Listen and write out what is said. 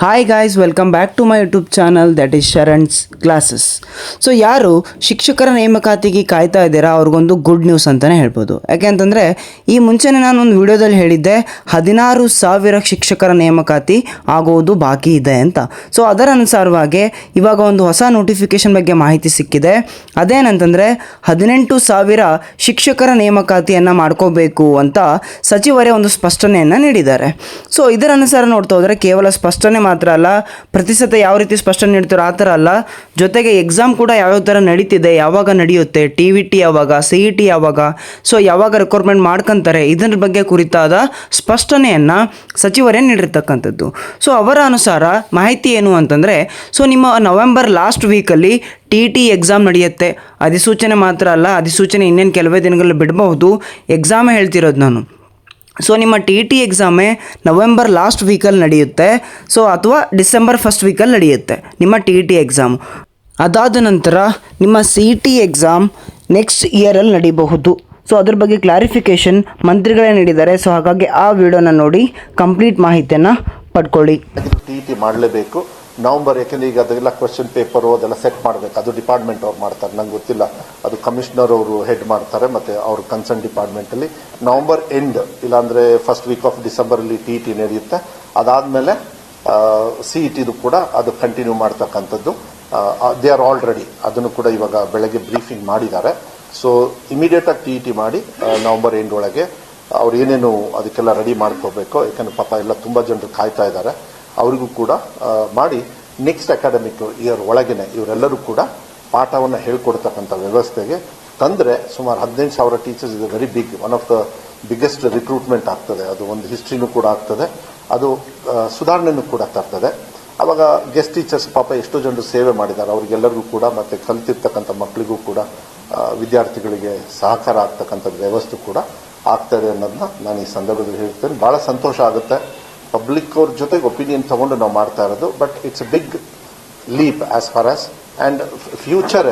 Hi guys welcome back to my YouTube channel that is Sharan's classes so ಯಾರು ಶಿಕ್ಷಕರ ನೇಮಕಾತಿಗೆ ಕಾಯ್ತಾ ಇದ್ದೀರಾ, ಅವ್ರಿಗೊಂದು ಗುಡ್ ನ್ಯೂಸ್ ಅಂತಲೇ ಹೇಳ್ಬೋದು. ಯಾಕೆಂತಂದರೆ ಈ ಮುಂಚೆನೇ ನಾನು ಒಂದು ವಿಡಿಯೋದಲ್ಲಿ ಹೇಳಿದ್ದೆ, ಹದಿನಾರು ಸಾವಿರ ಶಿಕ್ಷಕರ ನೇಮಕಾತಿ ಆಗುವುದು ಬಾಕಿ ಇದೆ ಅಂತ. ಸೊ ಅದರ ಅನುಸಾರವಾಗಿ ಇವಾಗ ಒಂದು ಹೊಸ ನೋಟಿಫಿಕೇಶನ್ ಬಗ್ಗೆ ಮಾಹಿತಿ ಸಿಕ್ಕಿದೆ. ಅದೇನಂತಂದರೆ, ಹದಿನೆಂಟು ಸಾವಿರ ಶಿಕ್ಷಕರ ನೇಮಕಾತಿಯನ್ನು ಮಾಡ್ಕೋಬೇಕು ಅಂತ ಸಚಿವರೇ ಒಂದು ಸ್ಪಷ್ಟನೆಯನ್ನು ನೀಡಿದ್ದಾರೆ. ಸೊ ಇದರ ಅನುಸಾರ ನೋಡ್ತಾ ಹೋದರೆ ಕೇವಲ ಸ್ಪಷ್ಟನೆ ಮಾತ್ರ ಅಲ್ಲ, ಪ್ರತಿಶತ ಯಾವ ರೀತಿ ಸ್ಪಷ್ಟನೆ ನೀಡ್ತಾರೋ ಆ ಥರ ಅಲ್ಲ, ಜೊತೆಗೆ ಎಕ್ಸಾಮ್ ಕೂಡ ಯಾವ್ಯಾವ ಥರ ನಡೀತಿದೆ, ಯಾವಾಗ ನಡೆಯುತ್ತೆ ಟಿ ವಿ ಟಿ ಯಾವಾಗ ಸಿ ಇ ಟಿ ಯಾವಾಗ ಸೊ ಯಾವಾಗ ರಿಕ್ವೈರ್ಮೆಂಟ್ ಮಾಡ್ಕೊಂತಾರೆ, ಇದರ ಬಗ್ಗೆ ಕುರಿತಾದ ಸ್ಪಷ್ಟನೆಯನ್ನು ಸಚಿವರೇ ನೀಡಿರ್ತಕ್ಕಂಥದ್ದು. ಸೊ ಅವರ ಅನುಸಾರ ಮಾಹಿತಿ ಏನು ಅಂತಂದರೆ ಸೊ ನಿಮ್ಮ ನವೆಂಬರ್ ಲಾಸ್ಟ್ ವೀಕಲ್ಲಿ ಟಿ ಟಿ ಎಕ್ಸಾಮ್ ನಡೆಯುತ್ತೆ. ಅಧಿಸೂಚನೆ ಮಾತ್ರ ಅಲ್ಲ, ಅಧಿಸೂಚನೆ ಇನ್ನೇನು ಕೆಲವೇ ದಿನಗಳಲ್ಲಿ ಬಿಡಬಹುದು ಎಕ್ಸಾಮೇ ಹೇಳ್ತಿರೋದು ನಾನು. ಸೊ ನಿಮ್ಮ ಟಿ ಟಿ ಎಕ್ಸಾಮೇ ನವೆಂಬರ್ ಲಾಸ್ಟ್ ವೀಕಲ್ಲಿ ನಡೆಯುತ್ತೆ. ಸೊ ಅಥವಾ ಡಿಸೆಂಬರ್ ಫಸ್ಟ್ ವೀಕಲ್ಲಿ ನಡೆಯುತ್ತೆ. ನಿಮ್ಮ ಟಿ ಟಿ ಎಕ್ಸಾಮ್ ಅದಾದ ನಂತರ ನಿಮ್ಮ ಸಿ ಟಿ ಎಕ್ಸಾಮ್ ನೆಕ್ಸ್ಟ್ ಇಯರಲ್ಲಿ ನಡೀಬಹುದು. ಸೊ ಅದ್ರ ಬಗ್ಗೆ ಕ್ಲಾರಿಫಿಕೇಷನ್ ಮಂತ್ರಿಗಳೇ ನೀಡಿದ್ದಾರೆ. ಸೊ ಹಾಗಾಗಿ ಆ ವಿಡಿಯೋನ ನೋಡಿ ಕಂಪ್ಲೀಟ್ ಮಾಹಿತಿಯನ್ನು ಪಡ್ಕೊಳ್ಳಿ. ಟಿ ಟಿ ಮಾಡಲೇಬೇಕು. ನವಂಬರ್ ಯಾಕೆಂದ್ರೆ ಈಗ ಅದೆಲ್ಲ ಕ್ವಶನ್ ಪೇಪರು ಅದೆಲ್ಲ ಸೆಟ್ ಮಾಡಬೇಕು. ಅದು ಡಿಪಾರ್ಟ್ಮೆಂಟ್ ಅವ್ರು ಮಾಡ್ತಾರೆ. ನಂಗೆ ಗೊತ್ತಿಲ್ಲ. ಅದು ಕಮಿಷನರ್ ಅವರು ಹೆಡ್ ಮಾಡ್ತಾರೆ. ಮತ್ತೆ ಅವ್ರ ಕನ್ಸರ್ನ್ ಡಿಪಾರ್ಟ್ಮೆಂಟ್ ಅಲ್ಲಿ ನವಂಬರ್ ಎಂಡ್ ಇಲ್ಲಾಂದ್ರೆ ಫಸ್ಟ್ ವೀಕ್ ಆಫ್ ಡಿಸೆಂಬರ್ ಅಲ್ಲಿ ಟಿ ಟಿ ನಡೆಯುತ್ತೆ. ಅದಾದ್ಮೇಲೆ ಸಿ ಇ ಟಿದು ಕೂಡ ಅದು ಕಂಟಿನ್ಯೂ ಮಾಡ್ತಕ್ಕಂಥದ್ದು. ದೇ ಆರ್ ಆಲ್ರೆಡಿ ಅದನ್ನು ಕೂಡ ಇವಾಗ ಬೆಳಗ್ಗೆ ಬ್ರೀಫಿಂಗ್ ಮಾಡಿದ್ದಾರೆ. ಸೊ ಇಮಿಡಿಯೇಟ್ ಆಗಿ ಟಿ ಇ ಟಿ ಮಾಡಿ ನವಂಬರ್ ಎಂಡ್ ಒಳಗೆ ಅವ್ರು ಏನೇನು ಅದಕ್ಕೆಲ್ಲ ರೆಡಿ ಮಾಡ್ಕೋಬೇಕು. ಯಾಕಂದ್ರೆ ಪಾಪ ಎಲ್ಲ ತುಂಬಾ ಜನರು ಕಾಯ್ತಾ ಇದ್ದಾರೆ. ಅವರಿಗೂ ಕೂಡ ಮಾಡಿ ನೆಕ್ಸ್ಟ್ ಅಕಾಡೆಮಿಕ್ ಇಯರ್ ಒಳಗೇನೆ ಇವರೆಲ್ಲರೂ ಕೂಡ ಪಾಠವನ್ನು ಹೇಳ್ಕೊಡ್ತಕ್ಕಂಥ ವ್ಯವಸ್ಥೆಗೆ ತಂದರೆ ಸುಮಾರು ಹದಿನೆಂಟು ಸಾವಿರ ಟೀಚರ್ಸ್ ಇದು very big one of the biggest recruitment ಆಗ್ತದೆ. ಅದು ಒಂದು ಹಿಸ್ಟ್ರಿನೂ ಕೂಡ ಆಗ್ತದೆ. ಅದು ಸುಧಾರಣೆನೂ ಕೂಡ ತರ್ತದೆ. ಅವಾಗ ಗೆಸ್ಟ್ ಟೀಚರ್ಸ್ ಪಾಪ ಎಷ್ಟೋ ಜನರು ಸೇವೆ ಮಾಡಿದ್ದಾರೆ. ಅವರಿಗೆಲ್ಲರಿಗೂ ಕೂಡ ಮತ್ತೆ ಕಲ್ತಿರ್ತಕ್ಕಂಥ ಮಕ್ಕಳಿಗೂ ಕೂಡ ವಿದ್ಯಾರ್ಥಿಗಳಿಗೆ ಸಹಕಾರ ಆಗ್ತಕ್ಕಂಥ ವ್ಯವಸ್ಥೆ ಕೂಡ ಆಗ್ತದೆ ಅನ್ನೋದನ್ನ ನಾನು ಈ ಸಂದರ್ಭದಲ್ಲಿ ಹೇಳ್ತೇನೆ. ಬಹಳ ಸಂತೋಷ ಆಗುತ್ತೆ. ಪಬ್ಲಿಕ್ ಅವ್ರ ಜೊತೆಗೆ ಒಪಿನಿಯನ್ ತಗೊಂಡು ನಾವು ಮಾಡ್ತಾ ಇರೋದು but it's big leap as far as and future